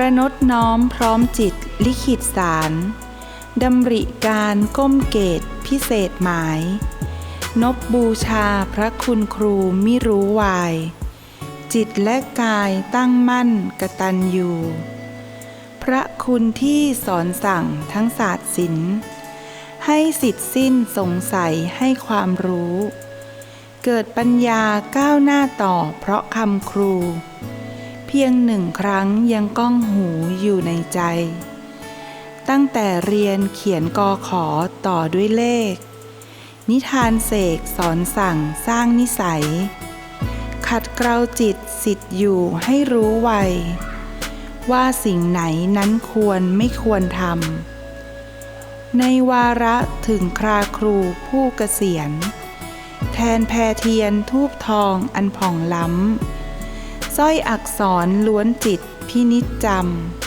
ประนดน้อมพร้อมจิตลิขิตสารดำริการก้มเกตพิเศษหมาย นบบูชาพระคุณครูมิรู้วาย จิตและกายตั้งมั่นกตัญญูพระคุณที่สอนสั่งทั้งศาสตร์ศิลป์ให้สิทธิ์สิ้นสงสัยให้ความรู้ เกิดปัญญาก้าวหน้าต่อเพราะคำครู เพียงหนึ่งครั้งยังก้องหูอยู่ในใจ ตั้งแต่เรียนเขียนกอขอต่อด้วยเลข นิทานเสกสอนสั่งสร้างนิสัย ขัดเกลาจิตสิทธิ์อยู่ให้รู้ไวว่าสิ่งไหนนั้นควรไม่ควรทำในวาระถึงคราครูผู้เกษียณ แทนแพรเทียนทูบทองอันผ่องล้ำ สร้อยอักษรล้วนจิตพินิจจ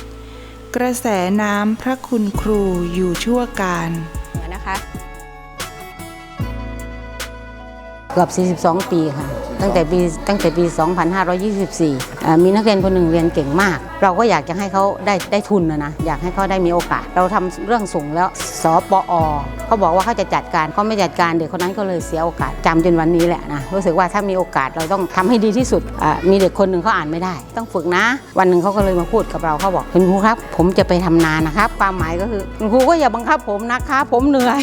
ำกระแสน้ำพระคุณครูอยู่ชั่วการนะคะ เกือบ 42 ปีค่ะ ตั้งแต่ปีตั้งแต่ปี 2524 มีนักเรียนคนหนึ่งเรียนเก่งมาก เราก็อยากจะให้เขาได้ได้ทุนนะนะอยากให้เขาได้มีโอกาส เราทำเรื่องส่งแล้วสปอเขาบอกว่าเขาจะจัดการเขาไม่จัดการเด็กคนนั้นก็เลยเสียโอกาสจำจนวันนี้แหละนะรู้สึกว่าถ้ามีโอกาสเราต้องทำให้ดีที่สุดมีเด็กคนหนึ่งเขาอ่านไม่ได้ ต้องฝึกนะ วันหนึ่งเขาก็เลยมาพูดกับเราเขาบอกคุณครูครับ ผมจะไปทำนานะครับความหมายก็คือคุณครูก็อย่าบังคับผมนะคะผมเหนื่อย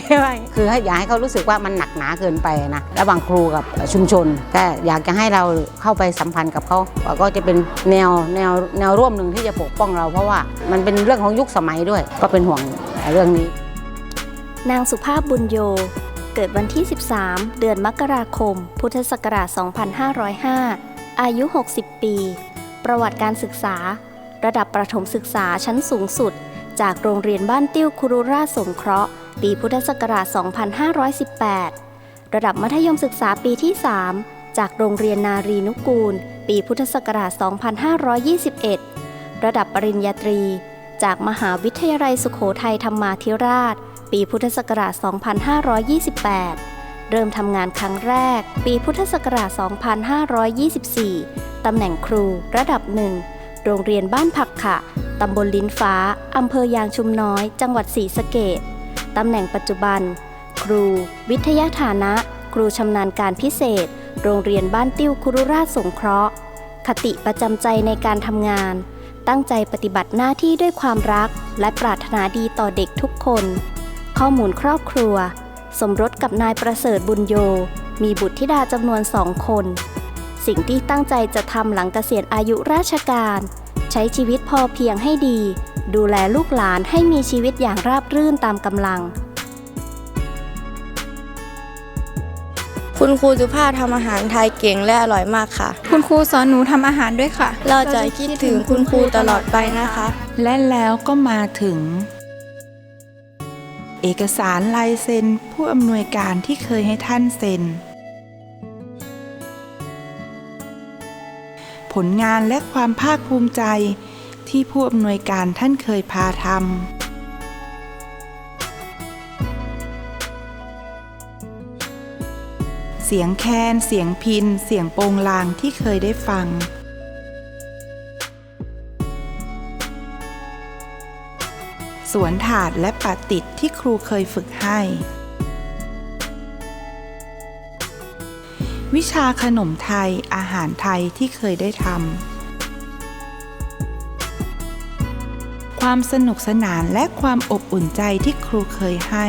คือให้อย่าให้เขารู้สึกว่ามันหนักหนาเกินไปนะระหว่างครูกับชุมชนแก็อยากจะให้เราเข้าไปสัมพันธ์กับเขาก็จะเป็นแนวแนวแนวร่วมหนึ่งที่จะปกป้องเรา เพราะว่ามันเป็นเรื่องของยุคสมัยด้วย ก็เป็นห่วงเรื่องนี้ นางสุภาพบุญโย เกิดวันที่ 13 เดือนมกราคม พุทธศักราช 2505 อายุ 60 ปี ประวัติการศึกษา ระดับประถมศึกษาชั้นสูงสุด จากโรงเรียนบ้านติ้วคุรุราชสงเคราะห์ปีพุทธศักราช 2518 ระดับมัธยมศึกษาปีที่ 3 จากโรงเรียนนารีนุกูล ปีพุทธศักราช 2521 ระดับปริญญาตรี จากมหาวิทยาลัยสุขโขทัยธรรมาธิราช ปีพุทธศักราช 2528 เริ่มทำงานครั้งแรก ปีพุทธศักราช 2524 ตำแหน่งครูระดับหนึ่ง โรงเรียนบ้านผักขะ ตำบลลิ้นฟ้า อำเภอยางชุมน้อย จังหวัดศรีสะเกดตำแหน่งปัจจุบัน ครู วิทยาฐานะ ครูชำนาญการพิเศษ โรงเรียนบ้านติ้วคุรุราชสงเคราะห์ คติประจำใจในการทำงาน ตั้งใจปฏิบัติหน้าที่ด้วยความรัก และปรารถนาดีต่อเด็กทุกคน ข้อมูลครอบครัว สมรสกับนายประเสริฐบุญโย มีบุตรธิดาจำนวนสองคน สิ่งที่ตั้งใจจะทำหลังเกษียณอายุราชการ ใช้ชีวิตพอเพียงให้ดี ดูแลลูกหลานให้มีชีวิตอย่างราบรื่นตามกำลัง คุณครูสุภาพทำอาหารไทยเก่งและอร่อยมากค่ะ คุณครูสอนหนูทำอาหารด้วยค่ะ เราจะคิดถึงคุณครูตลอดไปนะคะ และแล้วก็มาถึง เอกสารลายเซ็นผู้อำนวยการที่เคยให้ท่านเซ็น ผลงานและความภาคภูมิใจที่ผู้อำนวยการท่านเคยพาทำ เสียงแคนเสียงพิน เสียงโปงลางที่เคยได้ฟัง สวนถาดและปาติดที่ครูเคยฝึกให้ วิชาขนมไทยอาหารไทยที่เคยได้ทำความสนุกสนานและความอบอุ่นใจที่ครูเคยให้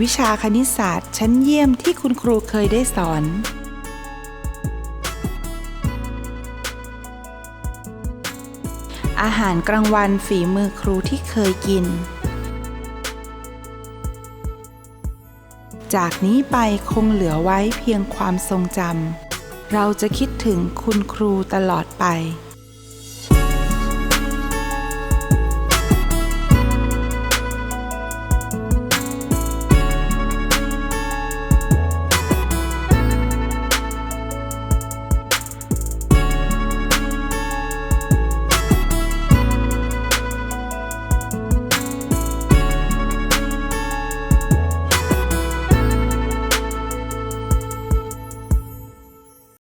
วิชาคณิตศาสตร์ชั้นเยี่ยมที่คุณครูเคยได้สอน อาหารกลางวันฝีมือครูที่เคยกิน จากนี้ไปคงเหลือไว้เพียงความทรงจำเราจะคิดถึงคุณครูตลอดไป